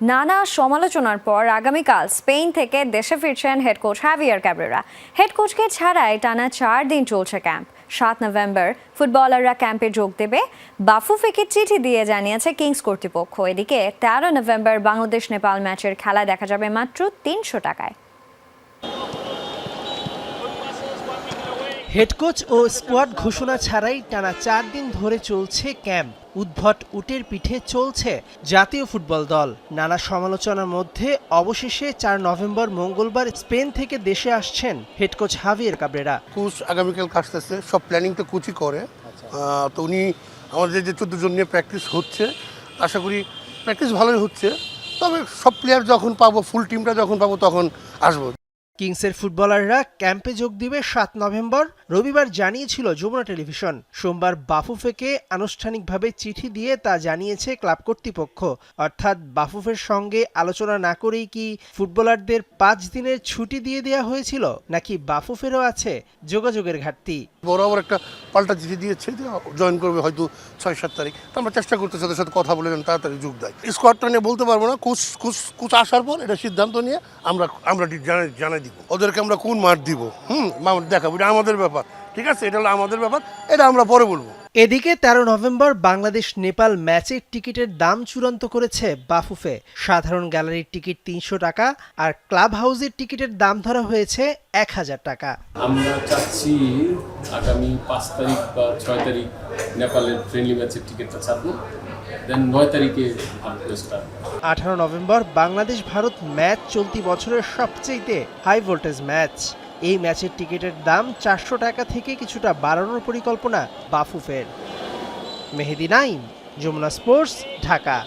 নানা সমালোচনার পর আগামীকাল স্পেন থেকে দেশে ফিরছেন head coach Javier Cabrera head কোচকে ছাড়াই টানা চার দিন চলছে ক্যাম্প সাত নভেম্বর ফুটবলাররা ক্যাম্পে যোগ দেবে। বাফুফেকে চিঠি দিয়ে জানিয়েছে কিংস কর্তৃপক্ষ। এদিকে তেরো নভেম্বর বাংলাদেশ নেপাল ম্যাচের খেলা দেখা যাবে মাত্র তিনশো টাকায়। হেড কোচ ও স্কোয়াড ঘোষণা ছাড়াই টানা চার দিন ধরে চলছে ক্যাম্প। উদ্ভট উটের পিঠে চলছে জাতীয় ফুটবল দল। নানা সমালোচনার মধ্যে অবশেষে চার নভেম্বর মঙ্গলবার স্পেন থেকে দেশে আসছেন head coach Javier Cabrera. Coach আগামীকাল আসতেছে সব প্ল্যানিং তো কোচই করে। তো উনি আমাদের যে চোদ্দ জন নিয়ে প্র্যাকটিস হচ্ছে আশা করি প্র্যাকটিস ভালোই হচ্ছে। তবে সব প্লেয়ার যখন পাবো ফুল টিমটা যখন পাবো তখন আসব। কিংসের ফুটবলাররা ক্যাম্পে যোগ দিবে সাত নভেম্বর। রবিবার জানিয়েছিল যমুনা টেলিভিশন। সোমবার বাফুফেকে আনুষ্ঠানিকভাবে চিঠি দিয়ে তা জানিয়েছে ক্লাব কর্তৃপক্ষ। অর্থাৎ বাফুফের সঙ্গে আলোচনা না করেই কি ফুটবলারদের পাঁচ দিনের ছুটি দিয়ে দেওয়া হয়েছিল, নাকি বাফুফেরও আছে যোগাযোগের ঘাটতি? বরাবর একটা পাল্টা চিঠি দিয়েছে জয়েন করবে হয়তো ছয় সাত তারিখ। তো আমরা চেষ্টা করতে তাদের সাথে কথা বলে তাড়াতাড়ি যোগ দেয়। স্কোয়াডটা নিয়ে বলতে পারব না, কোচ কোচ কোচ আসার পর এটা সিদ্ধান্ত নিয়ে আমরা আমরা জানাই দিব। ওদেরকে আমরা কোন মাঠ দিব? হুম দেখাবো, এটা আমাদের ব্যাপার। ঠিক আছে? এটা হলো আমাদের ব্যাপার, এটা আমরা পরে বলব। এদিকে তেরো নভেম্বর বাংলাদেশ নেপাল ম্যাচের টিকিটের দাম চূড়ান্ত করেছে বাফুফে। সাধারণ গ্যালারির টিকিট তিনশো টাকা আর ক্লাব হাউসের টিকিটের দাম ধরা হয়েছে এক হাজার টাকা। আমরা চাচ্ছি আগামী পাঁচ তারিখ বা ছয় তারিখ নেপালের ফ্রেন্ডলি ম্যাচের টিকিটটা ছাড়বো। দেন নয় তারিখে আঠারো নভেম্বর বাংলাদেশ ভারত ম্যাচ চলতি বছরের সবচেয়ে হাই ভোল্টেজ ম্যাচ এই ম্যাচের টিকিটের দাম চারশো টাকা থেকে কিছুটা বাড়ানোর পরিকল্পনা বাফুফের। মেহেদি নাইম, যমুনা স্পোর্টস, ঢাকা।